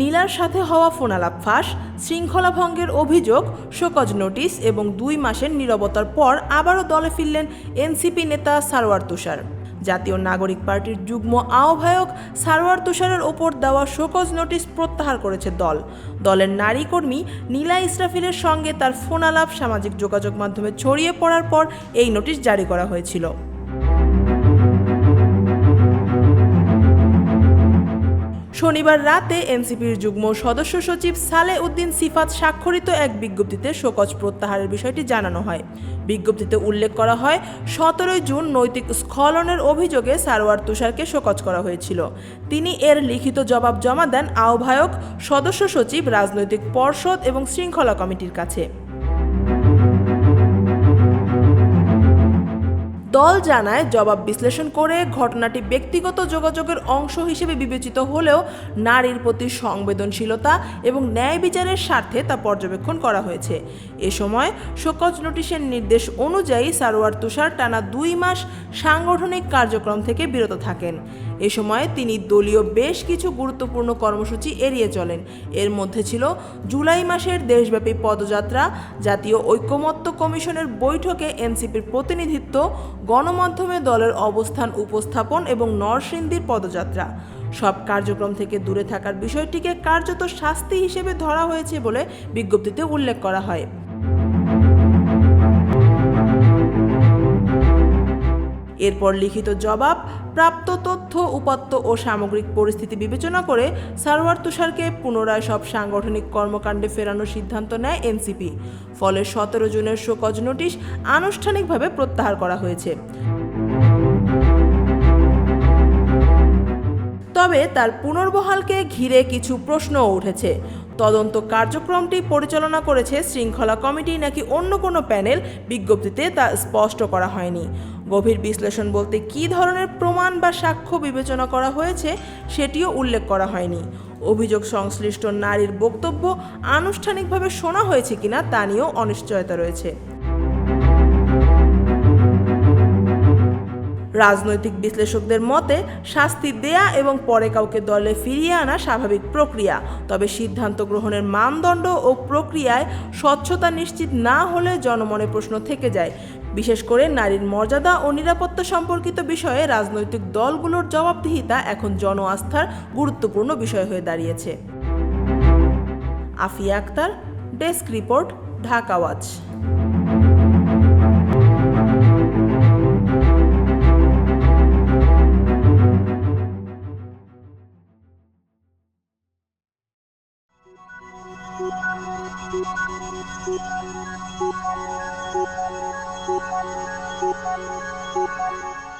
নীলার সাথে হওয়া ফোনালাপ ফাঁস শৃঙ্খলা ভঙ্গের অভিযোগ, শোকজ নোটিশ এবং দুই মাসের নিরবতার পর আবারও দলে ফিরলেন এনসিপি নেতা সারোয়ার তুষার। জাতীয় নাগরিক পার্টির যুগ্ম আহ্বায়ক সারোয়ার তুষারের ওপর দেওয়া শোকজ নোটিশ প্রত্যাহার করেছে দল। দলের নারী কর্মী নীলা ইসরাফিলের সঙ্গে তার ফোনালাপ, সামাজিক যোগাযোগ মাধ্যমে ছড়িয়ে পড়ার পর এই নোটিশ জারি করা হয়েছিল। শনিবার রাতে এনসিপির যুগ্ম সদস্য সচিব সালে উদ্দিন সিফাত স্বাক্ষরিত এক বিজ্ঞপ্তিতে শোকজ প্রত্যাহারের বিষয়টি জানানো হয়। বিজ্ঞপ্তিতে উল্লেখ করা হয়, সতেরোই জুন নৈতিক স্খলনের অভিযোগে সারোয়ার তুষারকে শোকজ করা হয়েছিল। তিনি এর লিখিত জবাব জমা দেন আহ্বায়ক, সদস্য সচিব, রাজনৈতিক পর্ষদ এবং শৃঙ্খলা কমিটির কাছে। দল জানায় জবাব বিশ্লেষণ করে ঘটনাটি ব্যক্তিগত যোগাযোগের অংশ হিসেবে বিবেচিত হলেও নারীর প্রতি সংবেদনশীলতা এবং ন্যায় বিচারের স্বার্থে তা পর্যবেক্ষণ করা হয়েছে। এ সময় শোকজ নোটিশের নির্দেশ অনুযায়ী সারোয়ার তুষার টানা দুই মাস সাংগঠনিক কার্যক্রম থেকে বিরত থাকেন। এ সময় তিনি দলীয় বেশ কিছু গুরুত্বপূর্ণ কর্মসূচি এড়িয়ে চলেন। এর মধ্যে ছিল জুলাই মাসের দেশব্যাপী পদযাত্রা, জাতীয় ঐক্যমত্য কমিশনের বৈঠকে এনসিপির প্রতিনিধিত্ব, গণমাধ্যমে দলের অবস্থান উপস্থাপন এবং নরসিংদীর পদযাত্রা। সব কার্যক্রম থেকে দূরে থাকার বিষয়টিকে কার্যত শাস্তি হিসেবে ধরা হয়েছে বলে বিজ্ঞপ্তিতে উল্লেখ করা হয়। এরপর লিখিত জবাব, প্রাপ্ত তথ্য, উপাত্ত ও সামগ্রিক পরিস্থিতি বিবেচনা করে সারোয়ার তুষারকে পুনরায় সব সাংগঠনিক কর্মকাণ্ডে ফেরানোর সিদ্ধান্ত নেয় এনসিপি। ফলে সতেরো জুনের শোকজ নোটিশ আনুষ্ঠানিকভাবে প্রত্যাহার করা হয়েছে। তবে তার পুনর্বহালকে ঘিরে কিছু প্রশ্নও উঠেছে। তদন্ত কার্যক্রমটি পরিচালনা করেছে শৃঙ্খলা কমিটি নাকি অন্য কোনো প্যানেল বিজ্ঞপ্তিতে তা স্পষ্ট করা হয়নি। গভীর বিশ্লেষণ বলতে কী ধরনের প্রমাণ বা সাক্ষ্য বিবেচনা করা হয়েছে সেটিও উল্লেখ করা হয়নি। অভিযোগ সংশ্লিষ্ট নারীর বক্তব্য আনুষ্ঠানিকভাবে শোনা হয়েছে কিনা তা নিয়েও অনিশ্চয়তা রয়েছে। রাজনৈতিক বিশ্লেষকদের মতে, শাস্তি দেয়া এবং পরে কাউকে দলে ফিরিয়ে আনা স্বাভাবিক প্রক্রিয়া। তবে সিদ্ধান্ত গ্রহণের মানদণ্ড ও প্রক্রিয়ায় স্বচ্ছতা নিশ্চিত না হলে জনমনে প্রশ্ন থেকে যায়। বিশেষ করে নারীর মর্যাদা ও নিরাপত্তা সম্পর্কিত বিষয়ে রাজনৈতিক দলগুলোর জবাবদিহিতা এখন জন আস্থার গুরুত্বপূর্ণ বিষয় হয়ে দাঁড়িয়েছে। Afia Akter, desk report, Dhaka Thank you.